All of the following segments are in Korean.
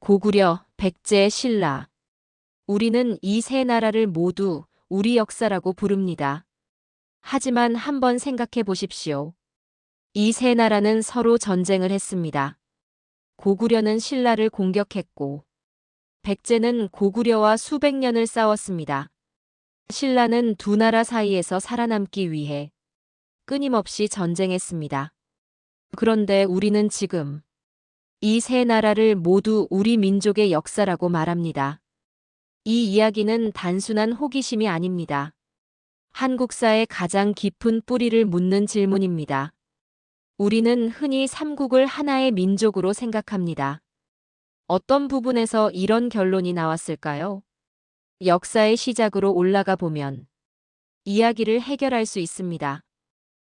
고구려, 백제, 신라. 우리는 이 세 나라를 모두 우리 역사라고 부릅니다. 하지만 한번 생각해 보십시오. 이 세 나라는 서로 전쟁을 했습니다. 고구려는 신라를 공격했고, 백제는 고구려와 수백 년을 싸웠습니다. 신라는 두 나라 사이에서 살아남기 위해 끊임없이 전쟁했습니다. 그런데 우리는 지금 이 세 나라를 모두 우리 민족의 역사라고 말합니다. 이 이야기는 단순한 호기심이 아닙니다. 한국사의 가장 깊은 뿌리를 묻는 질문입니다. 우리는 흔히 삼국을 하나의 민족으로 생각합니다. 어떤 부분에서 이런 결론이 나왔을까요? 역사의 시작으로 올라가 보면 이야기를 해결할 수 있습니다.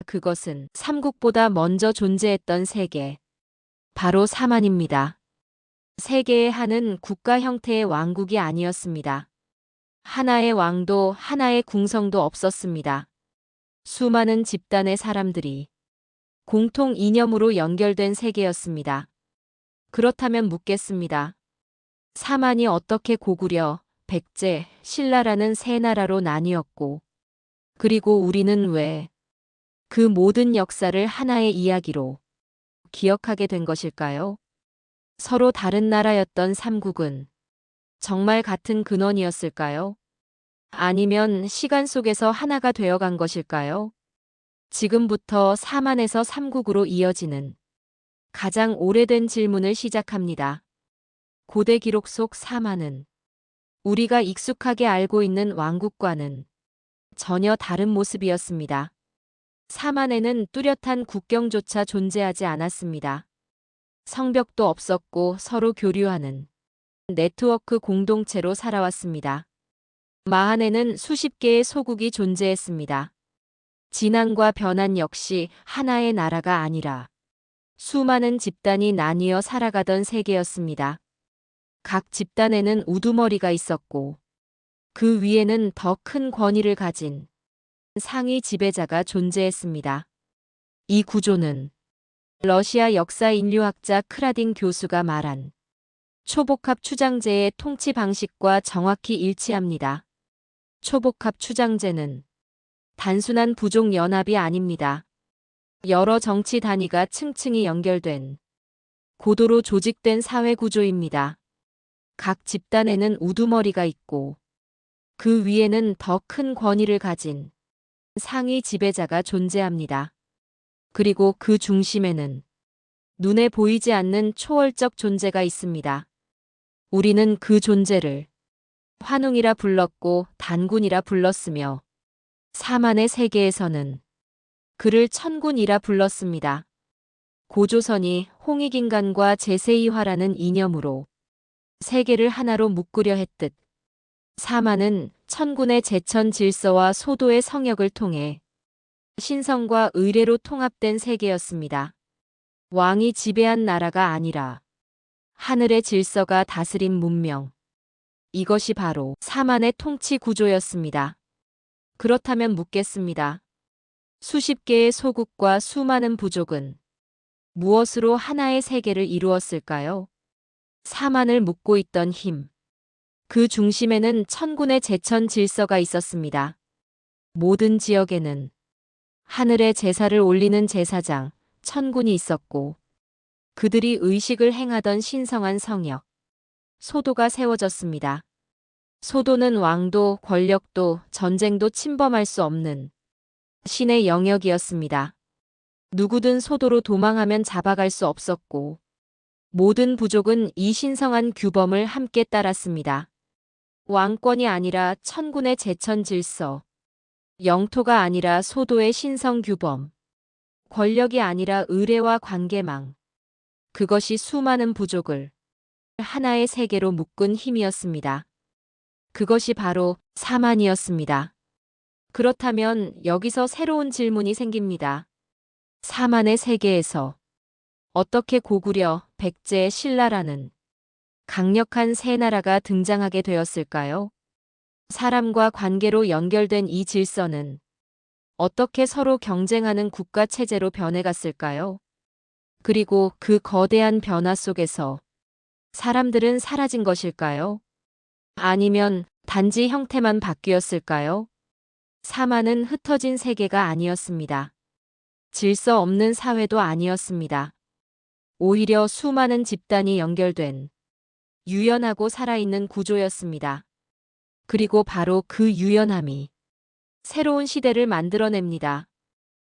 그것은 삼국보다 먼저 존재했던 세계, 바로 사만입니다. 세계의 한은 국가 형태의 왕국이 아니었습니다. 하나의 왕도 하나의 궁성도 없었습니다. 수많은 집단의 사람들이 공통 이념으로 연결된 세계였습니다. 그렇다면 묻겠습니다. 사만이 어떻게 고구려, 백제, 신라라는 세 나라로 나뉘었고, 그리고 우리는 왜 그 모든 역사를 하나의 이야기로 기억하게 된 것일까요? 서로 다른 나라였던 삼국은 정말 같은 근원이었을까요? 아니면 시간 속에서 하나가 되어간 것일까요? 지금부터 사만에서 삼국으로 이어지는 가장 오래된 질문을 시작합니다. 고대 기록 속 사만은 우리가 익숙하게 알고 있는 왕국과는 전혀 다른 모습이었습니다. 사만에는 뚜렷한 국경조차 존재하지 않았습니다. 성벽도 없었고 서로 교류하는 네트워크 공동체로 살아왔습니다. 마한에는 수십 개의 소국이 존재했습니다. 진앙과 변한 역시 하나의 나라가 아니라 수많은 집단이 나뉘어 살아가던 세계였습니다. 각 집단에는 우두머리가 있었고 그 위에는 더 큰 권위를 가진 상위 지배자가 존재했습니다. 이 구조는 러시아 역사 인류학자 크라딘 교수가 말한 초복합 추장제의 통치 방식과 정확히 일치합니다. 초복합 추장제는 단순한 부족 연합이 아닙니다. 여러 정치 단위가 층층이 연결된 고도로 조직된 사회 구조입니다. 각 집단에는 우두머리가 있고 그 위에는 더 큰 권위를 가진 상위 지배자가 존재합니다. 그리고 그 중심에는 눈에 보이지 않는 초월적 존재가 있습니다. 우리는 그 존재를 환웅이라 불렀고 단군이라 불렀으며 사만의 세계에서는 그를 천군이라 불렀습니다. 고조선이 홍익인간과 제세이화라는 이념으로 세계를 하나로 묶으려 했듯 사만은 천군의 제천 질서와 소도의 성역을 통해 신성과 의례로 통합된 세계였습니다. 왕이 지배한 나라가 아니라 하늘의 질서가 다스린 문명. 이것이 바로 사만의 통치 구조였습니다. 그렇다면 묻겠습니다. 수십 개의 소국과 수많은 부족은 무엇으로 하나의 세계를 이루었을까요? 사만을 묶고 있던 힘. 그 중심에는 천군의 제천 질서가 있었습니다. 모든 지역에는 하늘에 제사를 올리는 제사장, 천군이 있었고, 그들이 의식을 행하던 신성한 성역, 소도가 세워졌습니다. 소도는 왕도, 권력도, 전쟁도 침범할 수 없는 신의 영역이었습니다. 누구든 소도로 도망하면 잡아갈 수 없었고, 모든 부족은 이 신성한 규범을 함께 따랐습니다. 왕권이 아니라 천군의 제천 질서, 영토가 아니라 소도의 신성 규범, 권력이 아니라 의례와 관계망. 그것이 수많은 부족을 하나의 세계로 묶은 힘이었습니다. 그것이 바로 사만이었습니다. 그렇다면 여기서 새로운 질문이 생깁니다. 사만의 세계에서 어떻게 고구려, 백제, 신라라는 강력한 세 나라가 등장하게 되었을까요? 사람과 관계로 연결된 이 질서는 어떻게 서로 경쟁하는 국가 체제로 변해갔을까요? 그리고 그 거대한 변화 속에서 사람들은 사라진 것일까요? 아니면 단지 형태만 바뀌었을까요? 사마는 흩어진 세계가 아니었습니다. 질서 없는 사회도 아니었습니다. 오히려 수많은 집단이 연결된 유연하고 살아있는 구조였습니다. 그리고 바로 그 유연함이 새로운 시대를 만들어냅니다.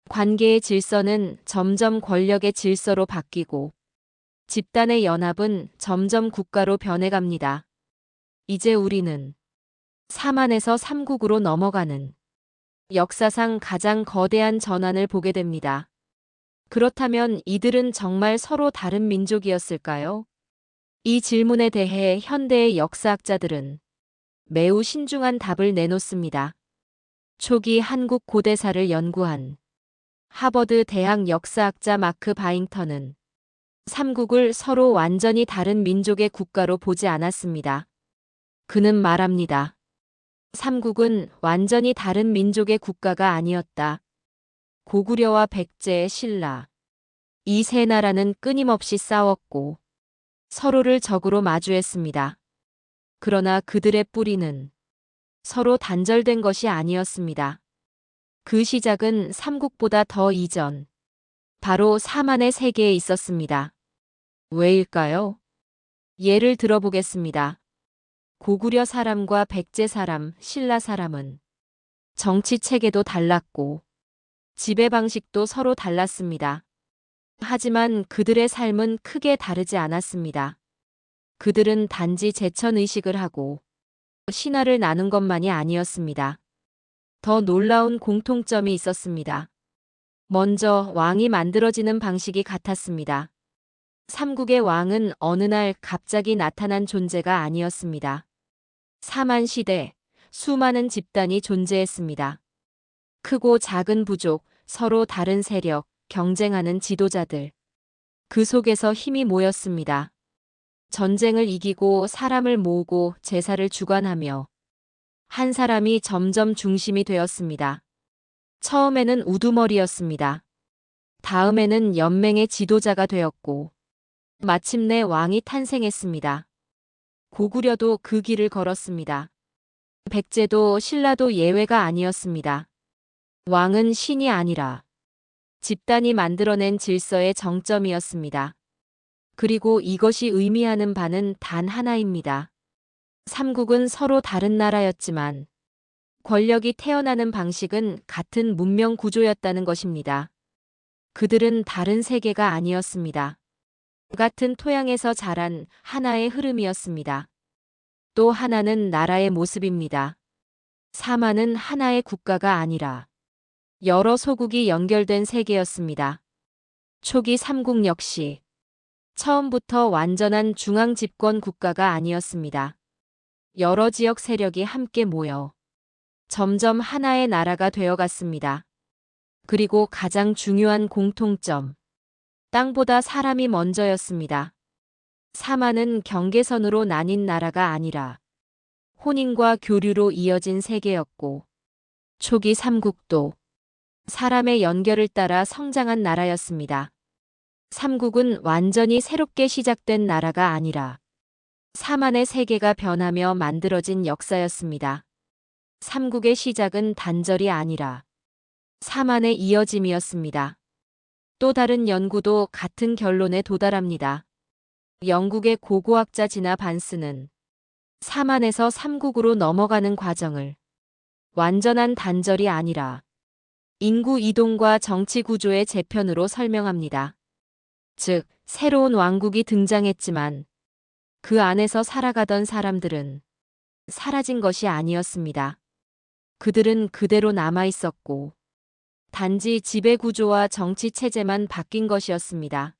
관계의 질서는 점점 권력의 질서로 바뀌고 집단의 연합은 점점 국가로 변해갑니다. 이제 우리는 사만에서 삼국으로 넘어가는 역사상 가장 거대한 전환을 보게 됩니다. 그렇다면 이들은 정말 서로 다른 민족이었을까요? 이 질문에 대해 현대의 역사학자들은 매우 신중한 답을 내놓습니다. 초기 한국 고대사를 연구한 하버드 대학 역사학자 마크 바잉턴은 삼국을 서로 완전히 다른 민족의 국가로 보지 않았습니다. 그는 말합니다. 삼국은 완전히 다른 민족의 국가가 아니었다. 고구려와 백제, 신라. 이 세 나라는 끊임없이 싸웠고 서로를 적으로 마주했습니다. 그러나 그들의 뿌리는 서로 단절된 것이 아니었습니다. 그 시작은 삼국보다 더 이전, 바로 사만의 세계에 있었습니다. 왜일까요? 예를 들어보겠습니다. 고구려 사람과 백제 사람, 신라 사람은 정치 체계도 달랐고 지배 방식도 서로 달랐습니다. 하지만 그들의 삶은 크게 다르지 않았습니다. 그들은 단지 제천 의식을 하고 신화를 나눈 것만이 아니었습니다. 더 놀라운 공통점이 있었습니다. 먼저 왕이 만들어지는 방식이 같았습니다. 삼국의 왕은 어느 날 갑자기 나타난 존재가 아니었습니다. 사만 시대, 수많은 집단이 존재했습니다. 크고 작은 부족, 서로 다른 세력, 경쟁하는 지도자들. 그 속에서 힘이 모였습니다. 전쟁을 이기고 사람을 모으고 제사를 주관하며 한 사람이 점점 중심이 되었습니다. 처음에는 우두머리였습니다. 다음에는 연맹의 지도자가 되었고 마침내 왕이 탄생했습니다. 고구려도 그 길을 걸었습니다. 백제도 신라도 예외가 아니었습니다. 왕은 신이 아니라 집단이 만들어낸 질서의 정점이었습니다. 그리고 이것이 의미하는 바는 단 하나입니다. 삼국은 서로 다른 나라였지만 권력이 태어나는 방식은 같은 문명 구조였다는 것입니다. 그들은 다른 세계가 아니었습니다. 같은 토양에서 자란 하나의 흐름이었습니다. 또 하나는 나라의 모습입니다. 사마는 하나의 국가가 아니라 여러 소국이 연결된 세계였습니다. 초기 삼국 역시 처음부터 완전한 중앙 집권 국가가 아니었습니다. 여러 지역 세력이 함께 모여 점점 하나의 나라가 되어갔습니다. 그리고 가장 중요한 공통점. 땅보다 사람이 먼저였습니다. 사마는 경계선으로 나뉜 나라가 아니라 혼인과 교류로 이어진 세계였고 초기 삼국도 사람의 연결을 따라 성장한 나라였습니다. 삼국은 완전히 새롭게 시작된 나라가 아니라 사만의 세계가 변하며 만들어진 역사였습니다. 삼국의 시작은 단절이 아니라 사만의 이어짐이었습니다. 또 다른 연구도 같은 결론에 도달합니다. 영국의 고고학자 지나 반스는 사만에서 삼국으로 넘어가는 과정을 완전한 단절이 아니라 인구 이동과 정치 구조의 재편으로 설명합니다. 즉, 새로운 왕국이 등장했지만 그 안에서 살아가던 사람들은 사라진 것이 아니었습니다. 그들은 그대로 남아 있었고 단지 지배 구조와 정치 체제만 바뀐 것이었습니다.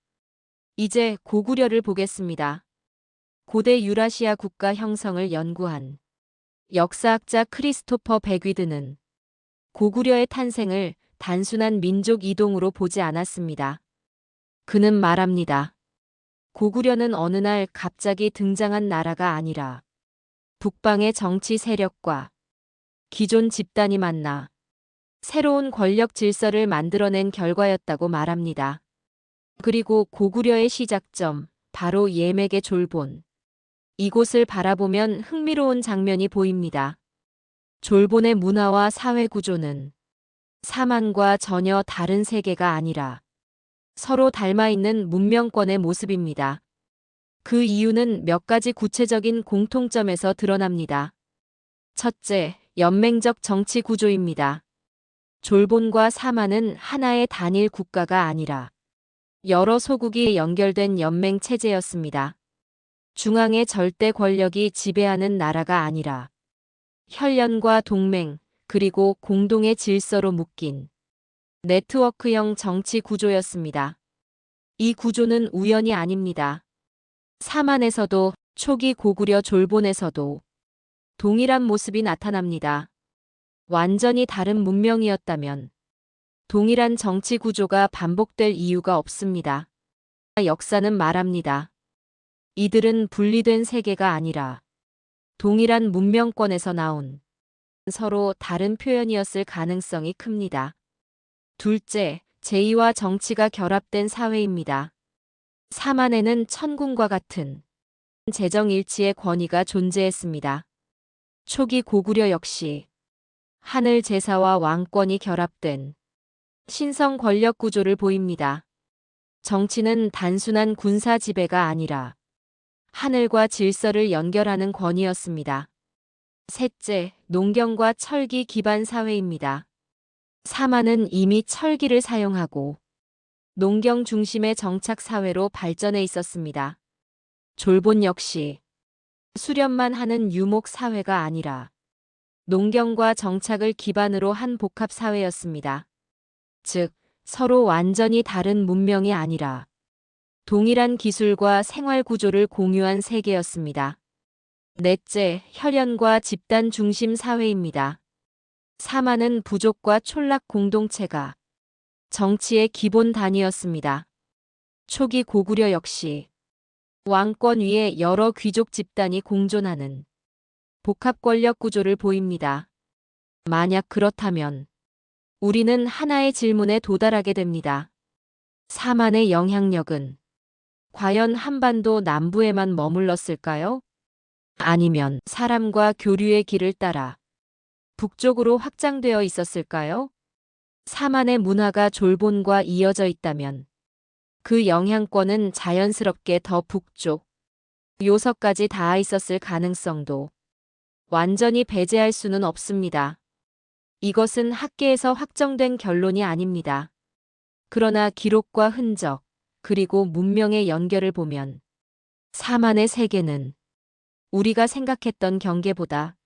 이제 고구려를 보겠습니다. 고대 유라시아 국가 형성을 연구한 역사학자 크리스토퍼 백위드는 고구려의 탄생을 단순한 민족 이동으로 보지 않았습니다. 그는 말합니다. 고구려는 어느 날 갑자기 등장한 나라가 아니라 북방의 정치 세력과 기존 집단이 만나 새로운 권력 질서를 만들어낸 결과였다고 말합니다. 그리고 고구려의 시작점, 바로 예맥의 졸본, 이곳을 바라보면 흥미로운 장면이 보입니다. 졸본의 문화와 사회 구조는 사만과 전혀 다른 세계가 아니라 서로 닮아 있는 문명권의 모습입니다. 그 이유는 몇 가지 구체적인 공통점에서 드러납니다. 첫째, 연맹적 정치 구조입니다. 졸본과 사만은 하나의 단일 국가가 아니라 여러 소국이 연결된 연맹 체제였습니다. 중앙의 절대 권력이 지배하는 나라가 아니라 혈연과 동맹, 그리고 공동의 질서로 묶인 네트워크형 정치 구조였습니다. 이 구조는 우연이 아닙니다. 사만에서도 초기 고구려 졸본에서도 동일한 모습이 나타납니다. 완전히 다른 문명이었다면 동일한 정치 구조가 반복될 이유가 없습니다. 역사는 말합니다. 이들은 분리된 세계가 아니라 동일한 문명권에서 나온 서로 다른 표현이었을 가능성이 큽니다. 둘째, 제의와 정치가 결합된 사회입니다. 사만에는 천군과 같은 재정일치의 권위가 존재했습니다. 초기 고구려 역시 하늘 제사와 왕권이 결합된 신성 권력 구조를 보입니다. 정치는 단순한 군사 지배가 아니라 하늘과 질서를 연결하는 권위였습니다. 셋째, 농경과 철기 기반 사회입니다. 사마는 이미 철기를 사용하고 농경 중심의 정착 사회로 발전해 있었습니다. 졸본 역시 수련만 하는 유목 사회가 아니라 농경과 정착을 기반으로 한 복합 사회였습니다. 즉, 서로 완전히 다른 문명이 아니라 동일한 기술과 생활 구조를 공유한 세계였습니다. 넷째, 혈연과 집단 중심 사회입니다. 사마는 부족과 촌락 공동체가 정치의 기본 단위였습니다. 초기 고구려 역시 왕권 위에 여러 귀족 집단이 공존하는 복합 권력 구조를 보입니다. 만약 그렇다면 우리는 하나의 질문에 도달하게 됩니다. 사만의 영향력은 과연 한반도 남부에만 머물렀을까요? 아니면 사람과 교류의 길을 따라 북쪽으로 확장되어 있었을까요? 사만의 문화가 졸본과 이어져 있다면 그 영향권은 자연스럽게 더 북쪽, 요서까지 닿아 있었을 가능성도 완전히 배제할 수는 없습니다. 이것은 학계에서 확정된 결론이 아닙니다. 그러나 기록과 흔적, 그리고 문명의 연결을 보면 사만의 세계는 우리가 생각했던 경계보다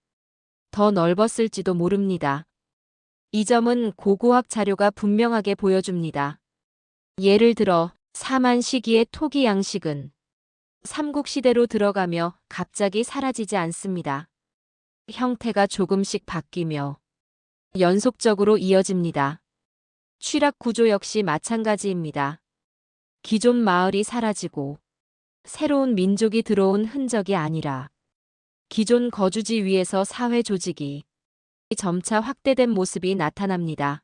더 넓었을지도 모릅니다. 이 점은 고고학 자료가 분명하게 보여줍니다. 예를 들어 사만 시기의 토기 양식은 삼국시대로 들어가며 갑자기 사라지지 않습니다. 형태가 조금씩 바뀌며 연속적으로 이어집니다. 취락 구조 역시 마찬가지입니다. 기존 마을이 사라지고 새로운 민족이 들어온 흔적이 아니라 기존 거주지 위에서 사회 조직이 점차 확대된 모습이 나타납니다.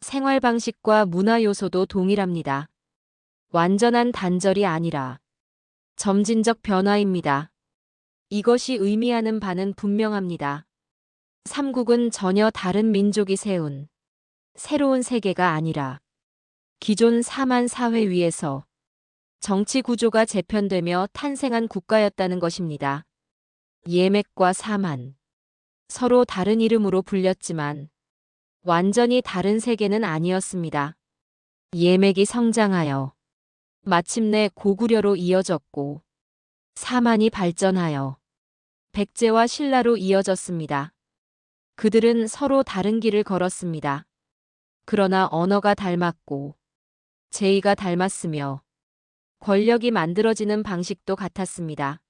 생활 방식과 문화 요소도 동일합니다. 완전한 단절이 아니라 점진적 변화입니다. 이것이 의미하는 바는 분명합니다. 삼국은 전혀 다른 민족이 세운 새로운 세계가 아니라 기존 사만 사회 위에서 정치 구조가 재편되며 탄생한 국가였다는 것입니다. 예맥과 사만. 서로 다른 이름으로 불렸지만 완전히 다른 세계는 아니었습니다. 예맥이 성장하여 마침내 고구려로 이어졌고 사만이 발전하여 백제와 신라로 이어졌습니다. 그들은 서로 다른 길을 걸었습니다. 그러나 언어가 닮았고 제의가 닮았으며 권력이 만들어지는 방식도 같았습니다.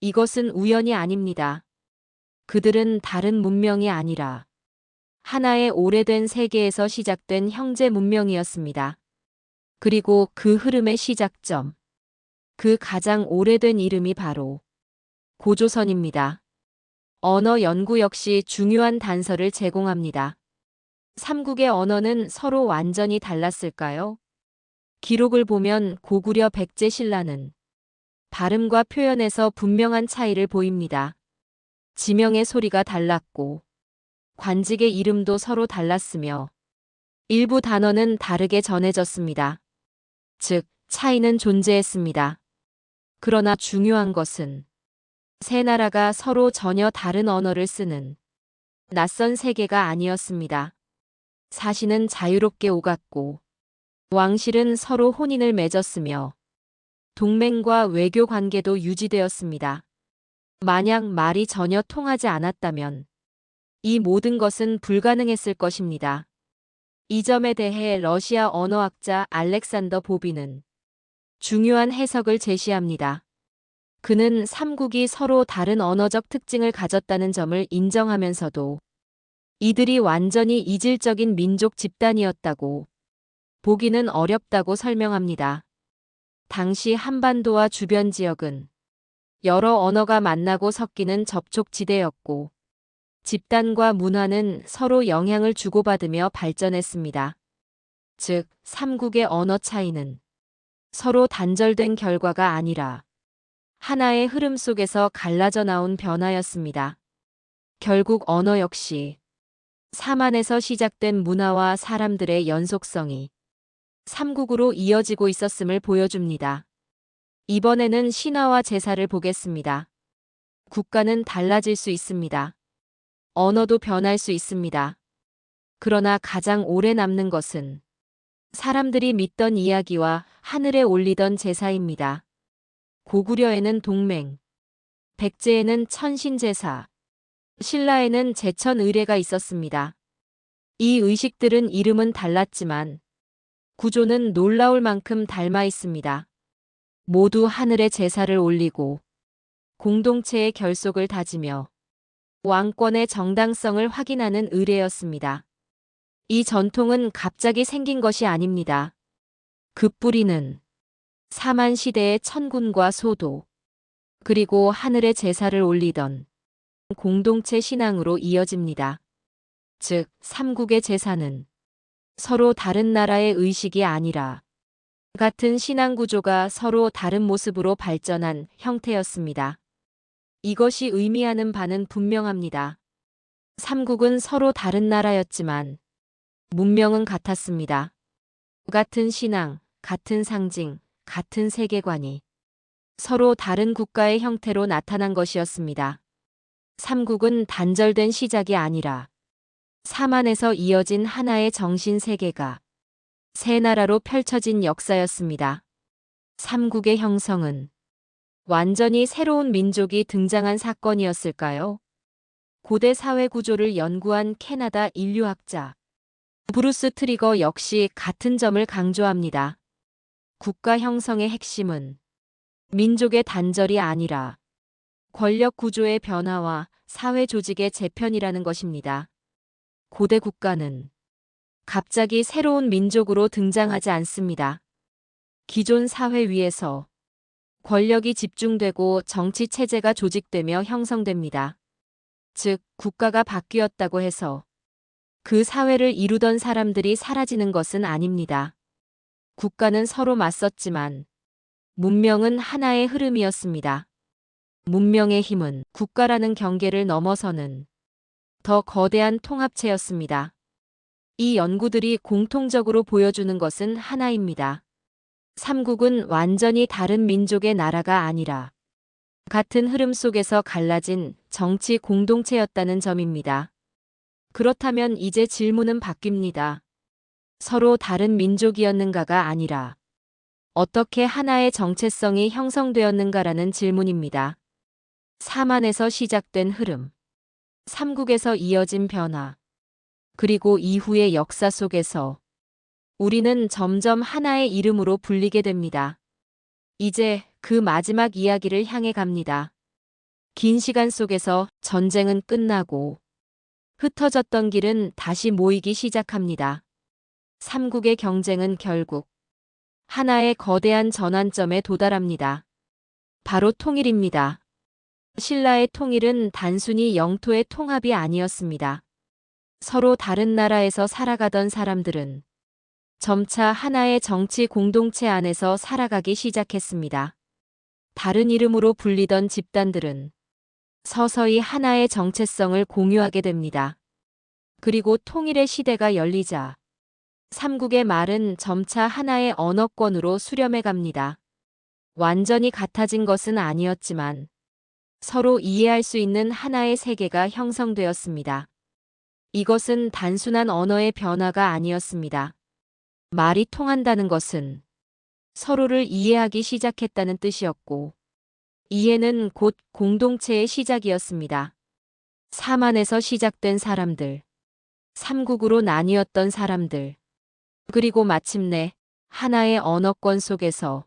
이것은 우연이 아닙니다. 그들은 다른 문명이 아니라 하나의 오래된 세계에서 시작된 형제 문명이었습니다. 그리고 그 흐름의 시작점, 그 가장 오래된 이름이 바로 고조선입니다. 언어 연구 역시 중요한 단서를 제공합니다. 삼국의 언어는 서로 완전히 달랐을까요? 기록을 보면 고구려 백제 신라는 발음과 표현에서 분명한 차이를 보입니다. 지명의 소리가 달랐고, 관직의 이름도 서로 달랐으며, 일부 단어는 다르게 전해졌습니다. 즉, 차이는 존재했습니다. 그러나 중요한 것은 세 나라가 서로 전혀 다른 언어를 쓰는 낯선 세계가 아니었습니다. 사신은 자유롭게 오갔고 왕실은 서로 혼인을 맺었으며 동맹과 외교 관계도 유지되었습니다. 만약 말이 전혀 통하지 않았다면 이 모든 것은 불가능했을 것입니다. 이 점에 대해 러시아 언어학자 알렉산더 보비는 중요한 해석을 제시합니다. 그는 삼국이 서로 다른 언어적 특징을 가졌다는 점을 인정하면서도 이들이 완전히 이질적인 민족 집단이었다고 보기는 어렵다고 설명합니다. 당시 한반도와 주변 지역은 여러 언어가 만나고 섞이는 접촉지대였고 집단과 문화는 서로 영향을 주고받으며 발전했습니다. 즉, 삼국의 언어 차이는 서로 단절된 결과가 아니라 하나의 흐름 속에서 갈라져 나온 변화였습니다. 결국 언어 역시 사만에서 시작된 문화와 사람들의 연속성이 삼국으로 이어지고 있었음을 보여줍니다. 이번에는 신화와 제사를 보겠습니다. 국가는 달라질 수 있습니다. 언어도 변할 수 있습니다. 그러나 가장 오래 남는 것은 사람들이 믿던 이야기와 하늘에 올리던 제사입니다. 고구려에는 동맹, 백제에는 천신제사, 신라에는 제천 의례가 있었습니다. 이 의식들은 이름은 달랐지만 구조는 놀라울 만큼 닮아 있습니다. 모두 하늘에 제사를 올리고 공동체의 결속을 다지며 왕권의 정당성을 확인하는 의례였습니다. 이 전통은 갑자기 생긴 것이 아닙니다. 그 뿌리는 사만 시대의 천군과 소도, 그리고 하늘에 제사를 올리던 공동체 신앙으로 이어집니다. 즉, 삼국의 제사는 서로 다른 나라의 의식이 아니라 같은 신앙 구조가 서로 다른 모습으로 발전한 형태였습니다. 이것이 의미하는 바는 분명합니다. 삼국은 서로 다른 나라였지만 문명은 같았습니다. 같은 신앙, 같은 상징, 같은 세계관이 서로 다른 국가의 형태로 나타난 것이었습니다. 삼국은 단절된 시작이 아니라 사만에서 이어진 하나의 정신 세계가 세 나라로 펼쳐진 역사였습니다. 삼국의 형성은 완전히 새로운 민족이 등장한 사건이었을까요? 고대 사회 구조를 연구한 캐나다 인류학자 브루스 트리거 역시 같은 점을 강조합니다. 국가 형성의 핵심은 민족의 단절이 아니라 권력 구조의 변화와 사회 조직의 재편이라는 것입니다. 고대 국가는 갑자기 새로운 민족으로 등장하지 않습니다. 기존 사회 위에서 권력이 집중되고 정치 체제가 조직되며 형성됩니다. 즉, 국가가 바뀌었다고 해서 그 사회를 이루던 사람들이 사라지는 것은 아닙니다. 국가는 서로 맞섰지만 문명은 하나의 흐름이었습니다. 문명의 힘은 국가라는 경계를 넘어서는 더 거대한 통합체였습니다. 이 연구들이 공통적으로 보여주는 것은 하나입니다. 삼국은 완전히 다른 민족의 나라가 아니라 같은 흐름 속에서 갈라진 정치 공동체였다는 점입니다. 그렇다면 이제 질문은 바뀝니다. 서로 다른 민족이었는가가 아니라 어떻게 하나의 정체성이 형성되었는가라는 질문입니다. 사만에서 시작된 흐름, 삼국에서 이어진 변화, 그리고 이후의 역사 속에서 우리는 점점 하나의 이름으로 불리게 됩니다. 이제 그 마지막 이야기를 향해 갑니다. 긴 시간 속에서 전쟁은 끝나고 흩어졌던 길은 다시 모이기 시작합니다. 삼국의 경쟁은 결국 하나의 거대한 전환점에 도달합니다. 바로 통일입니다. 신라의 통일은 단순히 영토의 통합이 아니었습니다. 서로 다른 나라에서 살아가던 사람들은 점차 하나의 정치 공동체 안에서 살아가기 시작했습니다. 다른 이름으로 불리던 집단들은 서서히 하나의 정체성을 공유하게 됩니다. 그리고 통일의 시대가 열리자 삼국의 말은 점차 하나의 언어권으로 수렴해 갑니다. 완전히 같아진 것은 아니었지만 서로 이해할 수 있는 하나의 세계가 형성되었습니다. 이것은 단순한 언어의 변화가 아니었습니다. 말이 통한다는 것은 서로를 이해하기 시작했다는 뜻이었고, 이해는 곧 공동체의 시작이었습니다. 사만에서 시작된 사람들, 삼국으로 나뉘었던 사람들, 그리고 마침내 하나의 언어권 속에서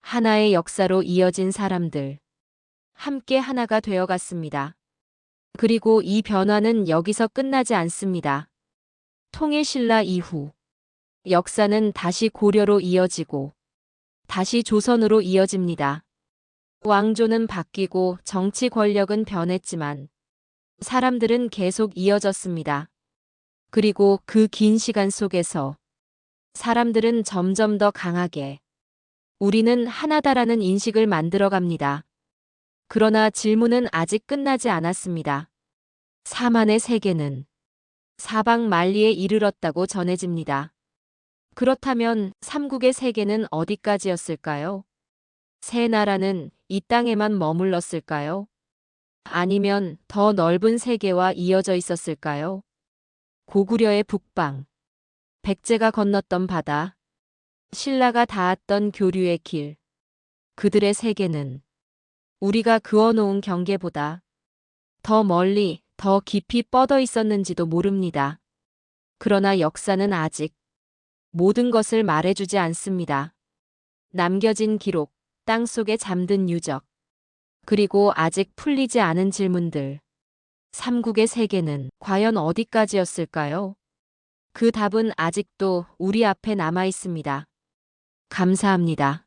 하나의 역사로 이어진 사람들, 함께 하나가 되어갔습니다. 그리고 이 변화는 여기서 끝나지 않습니다. 통일신라 이후, 역사는 다시 고려로 이어지고, 다시 조선으로 이어집니다. 왕조는 바뀌고 정치 권력은 변했지만, 사람들은 계속 이어졌습니다. 그리고 그 긴 시간 속에서 사람들은 점점 더 강하게 우리는 하나다라는 인식을 만들어 갑니다. 그러나 질문은 아직 끝나지 않았습니다. 사만의 세계는 사방 만리에 이르렀다고 전해집니다. 그렇다면 삼국의 세계는 어디까지였을까요? 세 나라는 이 땅에만 머물렀을까요? 아니면 더 넓은 세계와 이어져 있었을까요? 고구려의 북방, 백제가 건넜던 바다, 신라가 닿았던 교류의 길, 그들의 세계는 우리가 그어놓은 경계보다 더 멀리, 더 깊이 뻗어 있었는지도 모릅니다. 그러나 역사는 아직 모든 것을 말해주지 않습니다. 남겨진 기록, 땅 속에 잠든 유적, 그리고 아직 풀리지 않은 질문들. 삼국의 세계는 과연 어디까지였을까요? 그 답은 아직도 우리 앞에 남아 있습니다. 감사합니다.